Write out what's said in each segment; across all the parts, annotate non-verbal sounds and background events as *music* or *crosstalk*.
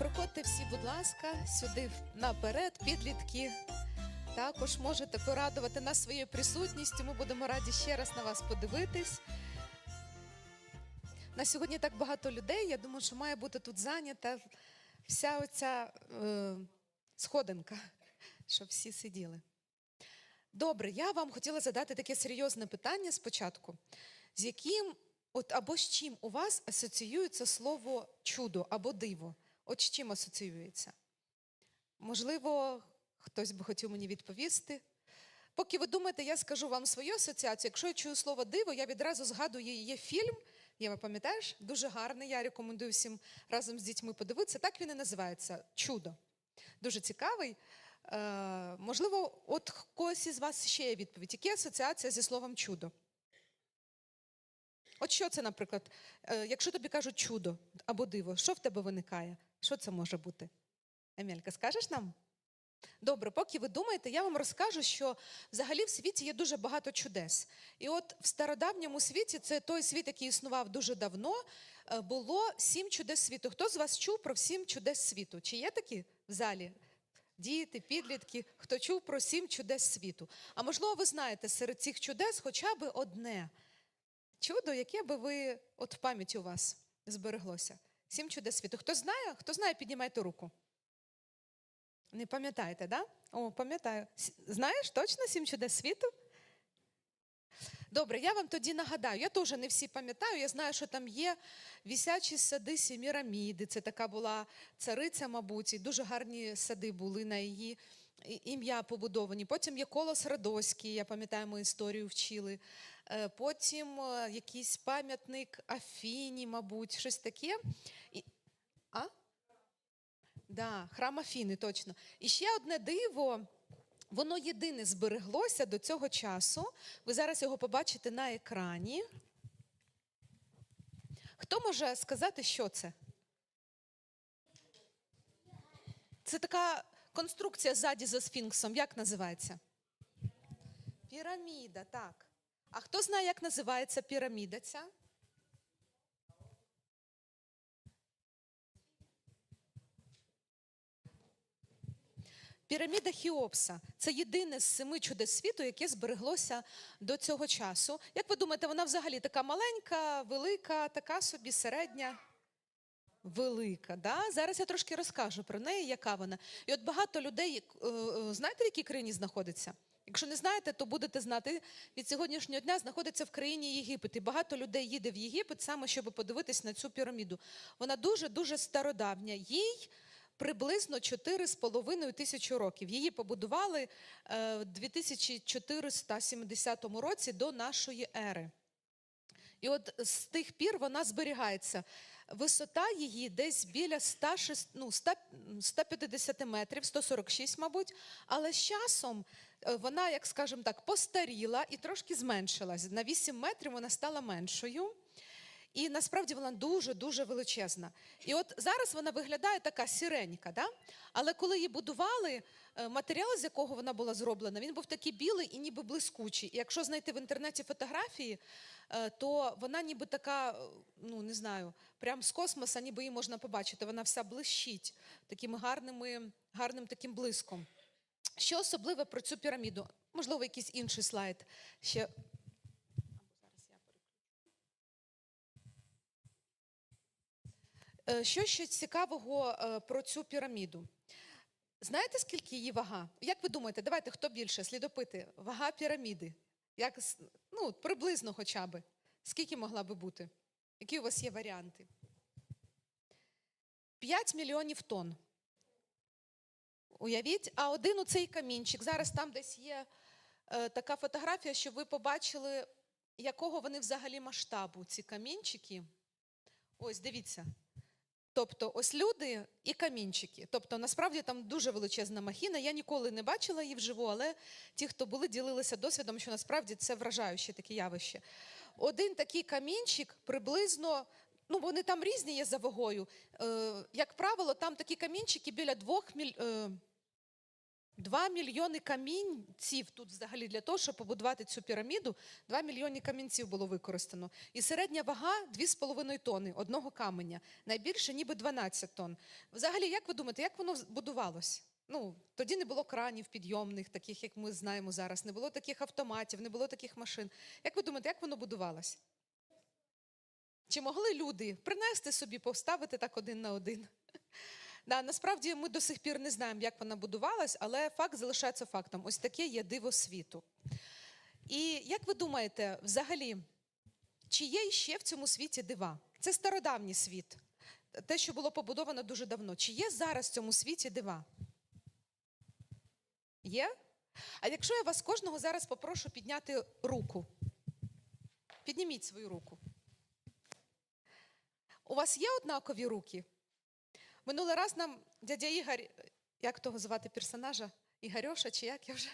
Проходьте всі, будь ласка, сюди наперед, підлітки. Також можете порадувати нас своєю присутністю. Ми будемо раді ще раз на вас подивитись. На сьогодні так багато людей. Я думаю, що має бути тут зайнята вся оця е, сходинка, *laughs* щоб всі сиділи. Добре, я вам хотіла задати таке серйозне питання спочатку, з яким от або з чим у вас асоціюється слово чудо або диво? От з чим асоціюється? Можливо, хтось би хотів мені відповісти. Поки ви думаєте, я скажу вам свою асоціацію. Якщо я чую слово диво, я відразу згадую, є фільм, Єва, пам'ятаєш? Дуже гарний. Я рекомендую всім разом з дітьми подивитися. Так він і називається Чудо. Дуже цікавий. Е, можливо, от когось із вас ще є відповідь. Які асоціація зі словом чудо? От що це, наприклад, е, якщо тобі кажуть чудо або диво, що в тебе виникає? Що це може бути? Емелька, скажеш нам? Добре, поки ви думаєте, я вам розкажу, що взагалі в світі є дуже багато чудес. І от в стародавньому світі, це той світ, який існував дуже давно, е, було сім чудес світу. Хто з вас чув про сім чудес світу? Чи є такі в залі? Діти, підлітки, хто чув про сім чудес світу? А можливо, ви знаєте серед цих чудес хоча б одне чудо, яке би ви от в пам'яті у вас збереглося? Сім чудес світу. Хто знає? Хто знає, піднімайте руку. Не пам'ятаєте, да? О, пам'ятаю. Знаєш точно сім чудес світу? Добре, я вам тоді нагадаю. Я теж не всі пам'ятаю. Я знаю, що там є вісячі сади Сіміраміди. Це така була цариця, мабуть, і дуже гарні сади були на її ім'я побудовані. Потім є колос Радоський, я пам'ятаю, ми історію вчили. Е, Потім е, якийсь пам'ятник Афіні, мабуть, щось таке. І... А? Да, храм Афіни, точно. І ще одне диво. Воно єдине збереглося до цього часу. Ви зараз його побачите на екрані. Хто може сказати, що це? Це така конструкція ззаді за сфінксом. Як називається? Піраміда, так. А хто знає, як називається піраміда ця? Піраміда Хіопса це єдине з семи чудес світу, яке збереглося до цього часу. Як ви думаєте, вона взагалі така маленька, велика, така собі середня? Велика, да? Зараз я трошки розкажу про неї, яка вона. І от багато людей, е, е, знаєте, в якій країні знаходиться? Якщо не знаєте, то будете знати. Від сьогоднішнього дня знаходиться в країні Єгипет. І багато людей їде в Єгипет саме, щоб подивитись на цю піраміду. Вона дуже-дуже стародавня. Їй приблизно 4,5 тисячі років. Її побудували е, в 2470 році до нашої ери. І от з тих пір вона зберігається. Висота її десь біля 106, ну, 100, 150 метрів, 146, мабуть. Але з часом е, вона, як скажемо так, постаріла і трошки зменшилась. На 8 метрів вона стала меншою. І насправді вона дуже-дуже величезна. І от зараз вона виглядає така сіренька, да? але коли її будували, е, матеріал, з якого вона була зроблена, він був такий білий і ніби блискучий. І якщо знайти в інтернеті фотографії, е, то вона ніби така, е, ну не знаю, прям з космоса, ніби її можна побачити. Вона вся блищить такими гарними, гарним таким блиском. Що особливе про цю піраміду? Можливо, якийсь інший слайд ще. Або зараз я переключу. Е, Що ще цікавого е, про цю піраміду? Знаєте, скільки її вага? Як ви думаєте, давайте хто більше? Слідопити, вага піраміди. Як, ну, приблизно хоча б. Скільки могла би бути? Які у вас є варіанти? 5 мільйонів тонн. Уявіть, а один у цей камінчик. Зараз там десь є е, така фотографія, щоб ви побачили, якого вони взагалі масштабу, ці камінчики. Ось, дивіться. Тобто, ось люди і камінчики. Тобто, насправді там дуже величезна махіна. Я ніколи не бачила її вживу, але ті, хто були, ділилися досвідом, що насправді це вражаюче таке явище. Один такий камінчик приблизно. Ну, вони там різні є за вагою. Е, як правило, там такі камінчики біля двох міль, е, 2 мільйони камінців тут взагалі для того, щоб побудувати цю піраміду, 2 мільйони камінців було використано. І середня вага 2,5 тонни одного каменя. Найбільше ніби 12 тонн. Взагалі, як ви думаєте, як воно будувалось? Ну, тоді не було кранів підйомних, таких, як ми знаємо зараз, не було таких автоматів, не було таких машин. Як ви думаєте, як воно будувалось? Чи могли люди принести собі, поставити так один на один? Да, насправді ми до сих пір не знаємо, як вона будувалась, але факт залишається фактом. Ось таке є диво світу. І як ви думаєте, взагалі, чи є ще в цьому світі дива? Це стародавній світ, те, що було побудовано дуже давно. Чи є зараз в цьому світі дива? Є? А якщо я вас кожного зараз попрошу підняти руку, підніміть свою руку. У вас є однакові руки? Минулий раз нам дядя Ігор, як того звати персонажа? Ігорьоша чи як я вже?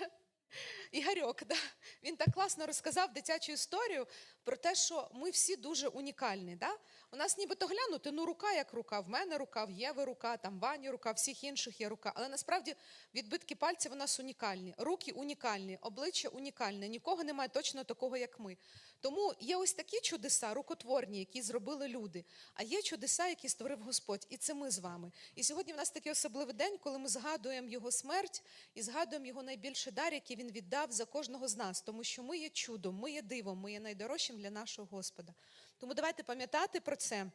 Ігорьок, да. він так класно розказав дитячу історію про те, що ми всі дуже унікальні. Да? У нас нібито глянути, ну рука як рука, в мене рука, в Єви рука, там Вані рука, всіх інших є рука. Але насправді відбитки пальців у нас унікальні, руки унікальні, обличчя унікальне, нікого немає точно такого, як ми. Тому є ось такі чудеса, рукотворні, які зробили люди, а є чудеса, які створив Господь, і це ми з вами. І сьогодні в нас такий особливий день, коли ми згадуємо його смерть і згадуємо його найбільший дар, який він віддав за кожного з нас, тому що ми є чудом, ми є дивом, ми є найдорожчим для нашого Господа. Тому давайте пам'ятати про це.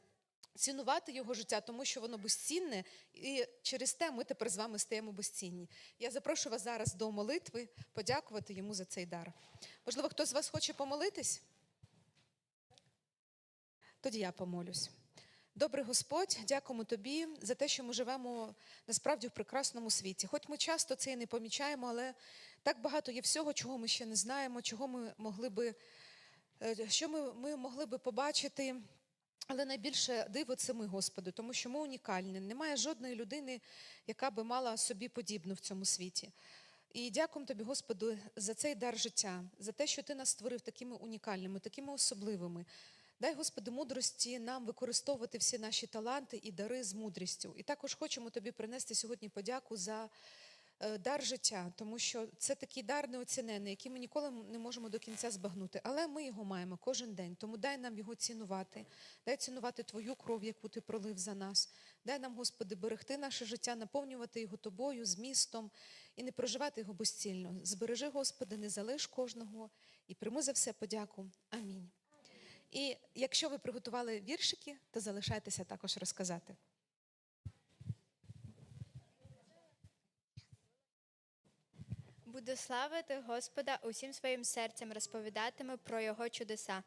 Цінувати його життя, тому що воно безцінне, і через те ми тепер з вами стаємо безцінні. Я запрошую вас зараз до молитви, подякувати йому за цей дар. Можливо, хтось з вас хоче помолитись? Тоді я помолюсь. Добрий Господь, дякуємо тобі за те, що ми живемо насправді в прекрасному світі. Хоч ми часто це і не помічаємо, але так багато є всього, чого ми ще не знаємо, чого ми могли би, е, що ми, ми могли би побачити. Але найбільше диво це ми, Господи, тому що ми унікальні. Немає жодної людини, яка би мала собі подібну в цьому світі. І дякуємо тобі, Господи, за цей дар життя, за те, що ти нас створив такими унікальними, такими особливими. Дай, Господи, мудрості нам використовувати всі наші таланти і дари з мудрістю. І також хочемо тобі принести сьогодні подяку за е, дар життя, тому що це такий дар неоцінений, який ми ніколи не можемо до кінця збагнути. Але ми його маємо кожен день. Тому дай нам його цінувати, дай цінувати Твою кров, яку ти пролив за нас. Дай нам, Господи, берегти наше життя, наповнювати його тобою, змістом і не проживати його безцільно. Збережи, Господи, не залиш кожного і прийми за все подяку. Амінь. І якщо ви приготували віршики, то залишайтеся також розказати. Буду славити Господа усім своїм серцем, розповідатиму про його чудеса.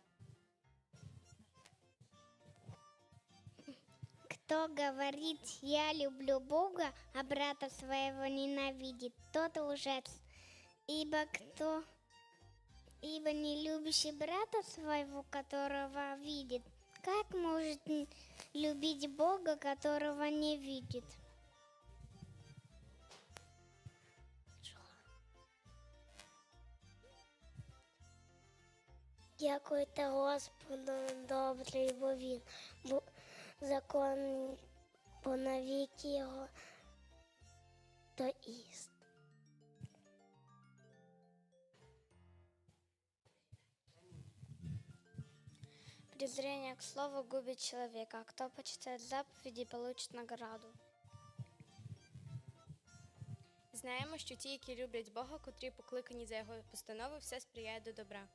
Кто говорит «я люблю Бога», а брата своего ненавидит, тот лжец. Ибо кто, ибо не любящий брата своего, которого видит, как может н- любить Бога, которого не видит? Дякуйте Господу добрий, бо він бо закон по навіки його то іст. Презрение к слову губит человека, а кто почитает заповіді, получит награду. Знаємо, що ті, які люблять Бога, котрі покликані за його постанови, все сприяє до добра.